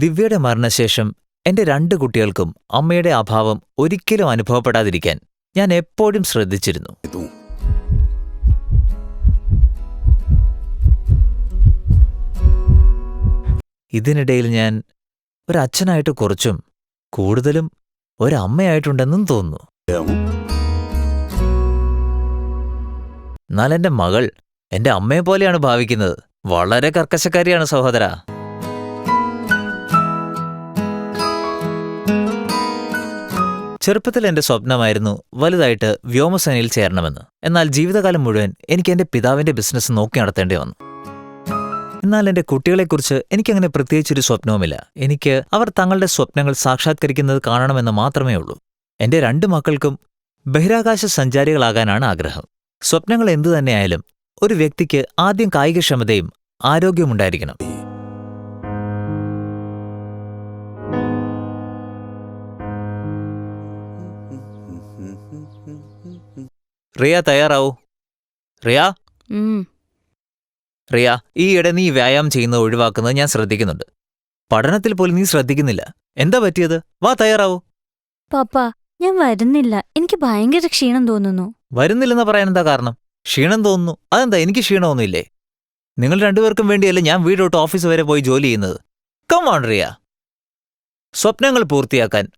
ദിവ്യയുടെ മരണശേഷം എന്റെ രണ്ട് കുട്ടികൾക്കും അമ്മയുടെ അഭാവം ഒരിക്കലും അനുഭവപ്പെടാതിരിക്കാൻ ഞാൻ എപ്പോഴും ശ്രദ്ധിച്ചിരുന്നു. ഇതിനിടയിൽ ഞാൻ ഒരച്ഛനായിട്ട് കുറച്ചും കൂടുതലും ഒരമ്മയായിട്ടുണ്ടെന്നും തോന്നുന്നു. എന്നാൽ എന്റെ മകൾ എന്റെ അമ്മയെ പോലെയാണ് ഭാവിക്കുന്നത്. വളരെ കർക്കശക്കാരിയാണ് സഹോദര. ചെറുപ്പത്തിൽ എന്റെ സ്വപ്നമായിരുന്നു വലുതായിട്ട് വ്യോമസേനയിൽ ചേരണമെന്ന്. എന്നാൽ ജീവിതകാലം മുഴുവൻ എനിക്ക് എന്റെ പിതാവിന്റെ ബിസിനസ് നോക്കി നടത്തേണ്ടി വന്നു. എന്നാൽ എന്റെ കുട്ടികളെക്കുറിച്ച് എനിക്കങ്ങനെ പ്രത്യേകിച്ചൊരു സ്വപ്നവുമില്ല. എനിക്ക് അവർ തങ്ങളുടെ സ്വപ്നങ്ങൾ സാക്ഷാത്കരിക്കുന്നത് കാണണമെന്ന് മാത്രമേ ഉള്ളൂ. എന്റെ രണ്ട് മക്കൾക്കും ബഹിരാകാശ സഞ്ചാരികളാകാനാണ് ആഗ്രഹം. സ്വപ്നങ്ങൾ എന്തു തന്നെയായാലും ഒരു വ്യക്തിക്ക് ആദ്യം കായികക്ഷമതയും ആരോഗ്യമുണ്ടായിരിക്കണം റിയ തയ്യാറാവൂ. റിയ? ഉം. റിയ ഈയിടെ നീ വ്യായാമം ചെയ്യുന്നത് ഒഴിവാക്കുന്നത് ഞാൻ ശ്രദ്ധിക്കുന്നുണ്ട്. പഠനത്തിൽ പോലും നീ ശ്രദ്ധിക്കുന്നില്ല. എന്താ പറ്റിയത്? വാ തയ്യാറാവൂ. പാപ്പ ഞാൻ വരുന്നില്ല. എനിക്ക് ഭയങ്കര ക്ഷീണം തോന്നുന്നു. വരുന്നില്ലെന്ന് പറയാൻ എന്താ കാരണം? ക്ഷീണം തോന്നുന്നു. അതെന്താ എനിക്ക് ക്ഷീണമൊന്നുമില്ലേ? നിങ്ങൾ രണ്ടുപേർക്കും വേണ്ടിയല്ലേ ഞാൻ വീട് തൊട്ട് ഓഫീസ് വരെ പോയി ജോലി ചെയ്യുന്നത്. Come on Riya. സ്വപ്നങ്ങൾ പൂർത്തിയാക്കാൻ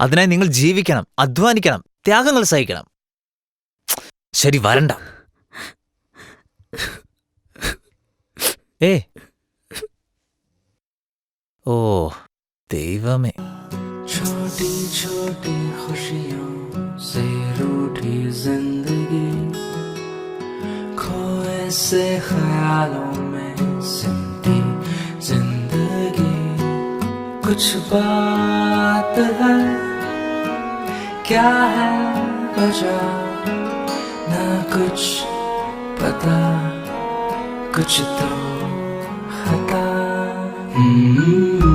അതിനായി നിങ്ങൾ ജീവിക്കണം അധ്വാനിക്കണം ത്യാഗങ്ങൾ സഹിക്കണം. ശരി വരണ്ട ഏ ഓ ദൈവമേ छोटी छोटी खुशियों से रूठी जिंदगी खोए से ख्यालों में सिमटी जिंदगी कुछ बात है क्या है वजह ना कुछ पता कुछ तो खता हम्म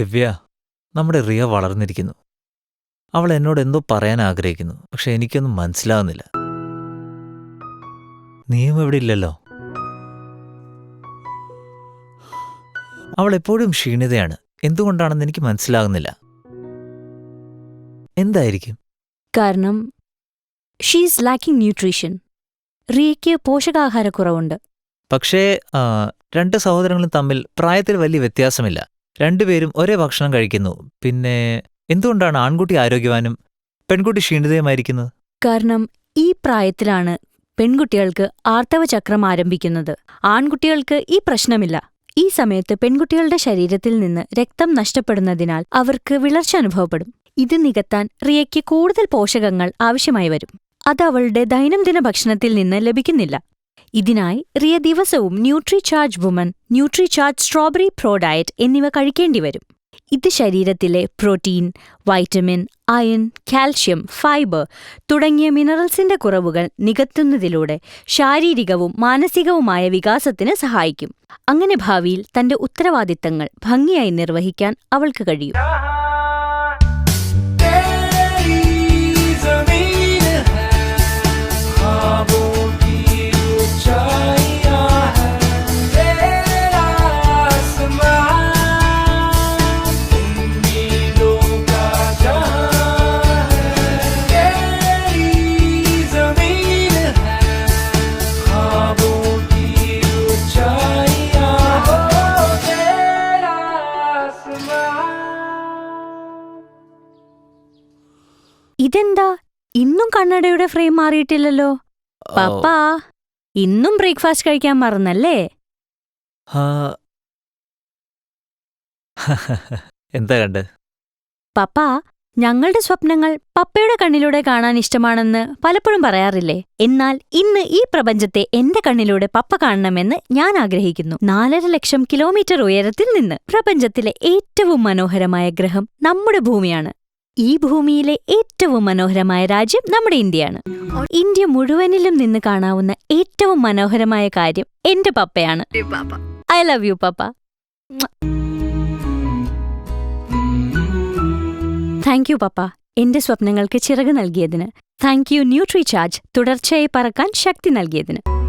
ദിവ്യ നമ്മുടെ റിയ വളർന്നിരിക്കുന്നു. അവൾ എന്നോട് എന്തോ പറയാൻ ആഗ്രഹിക്കുന്നു പക്ഷെ എനിക്കൊന്നും മനസ്സിലാവുന്നില്ല. നീയും ഇവിടെ ഇല്ലല്ലോ? അവൾ എപ്പോഴും ക്ഷീണിതയാണ്. എന്തുകൊണ്ടാണെന്ന് എനിക്ക് മനസ്സിലാകുന്നില്ല. എന്തായിരിക്കും? കാരണം ഷീസ് ലാക്കിംഗ് ന്യൂട്രീഷൻ റിയയ്ക്ക് പോഷകാഹാരക്കുറവുണ്ട്. പക്ഷേ ആ, രണ്ട് സഹോദരങ്ങളും തമ്മിൽ പ്രായത്തിൽ വലിയ വ്യത്യാസമില്ല. രണ്ടുപേരും ഒരേ ഭക്ഷണം കഴിക്കുന്നു. പിന്നെ എന്തുകൊണ്ടാണ് ആൺകുട്ടി ആരോഗ്യവാനും പെൺകുട്ടി ക്ഷീണിതയുമായിരിക്കുന്നത്? കാരണം ഈ പ്രായത്തിലാണ് പെൺകുട്ടികൾക്ക് ആർത്തവചക്രം ആരംഭിക്കുന്നത്. ആൺകുട്ടികൾക്ക് ഈ പ്രശ്നമില്ല. ഈ സമയത്ത് പെൺകുട്ടികളുടെ ശരീരത്തിൽ നിന്ന് രക്തം നഷ്ടപ്പെടുന്നതിനാൽ അവർക്ക് വിളർച്ച അനുഭവപ്പെടും. ഇത് നികത്താൻ റിയയ്ക്ക് കൂടുതൽ പോഷകങ്ങൾ ആവശ്യമായി വരും. അത് അവളുടെ ദൈനംദിന ഭക്ഷണത്തിൽ നിന്ന് ലഭിക്കുന്നില്ല. ഇതിനായി റിയ ദിവസവും Nutricharge woman Nutricharge strawberry pro diet എന്നിവ കഴിക്കേണ്ടി വരും. ഇത് ശരീരത്തിലെ protein vitamin iron calcium fibre തുടങ്ങിയ മിനറൽസിന്റെ കുറവുകൾ നികത്തുന്നതിലൂടെ ശാരീരികവും മാനസികവുമായ വികാസത്തിന് സഹായിക്കും. അങ്ങനെ ഭാവിയിൽ തന്റെ ഉത്തരവാദിത്തങ്ങൾ ഭംഗിയായി നിർവഹിക്കാൻ അവൾക്ക് കഴിയും. ഇതെന്താ? ഇന്നും കണ്ണടയുടെ ഫ്രെയിം മാറിയിട്ടില്ലല്ലോ. പപ്പാ ഇന്നും ബ്രേക്ക്ഫാസ്റ്റ് കഴിക്കാൻ മറന്നല്ലേ? എന്താ കണ്ട്? പപ്പാ ഞങ്ങളുടെ സ്വപ്നങ്ങൾ പപ്പയുടെ കണ്ണിലൂടെ കാണാൻ ഇഷ്ടമാണെന്ന് പലപ്പോഴും പറയാറില്ലേ? എന്നാൽ ഇന്ന് ഈ പ്രപഞ്ചത്തെ എന്റെ കണ്ണിലൂടെ പപ്പ കാണണമെന്ന് ഞാൻ ആഗ്രഹിക്കുന്നു. നാലര ലക്ഷം കിലോമീറ്റർ ഉയരത്തിൽ നിന്ന് പ്രപഞ്ചത്തിലെ ഏറ്റവും മനോഹരമായ ഗ്രഹം നമ്മുടെ ഭൂമിയാണ്. ഈ ഭൂമിയിലെ ഏറ്റവും മനോഹരമായ രാജ്യം നമ്മുടെ ഇന്ത്യയാണ്. ഇന്ത്യ മുഴുവനിലും നിന്ന് കാണാവുന്ന ഏറ്റവും മനോഹരമായ കാര്യം എന്റെ പപ്പയാണ്. I love you papa. Thank you papa. എന്റെ സ്വപ്നങ്ങൾക്ക് ചിറക് നൽകിയതിന്. താങ്ക് യു ന്യൂട്രി ചാർജ് തുടർച്ചയായി പറക്കാൻ ശക്തി നൽകിയതിന്.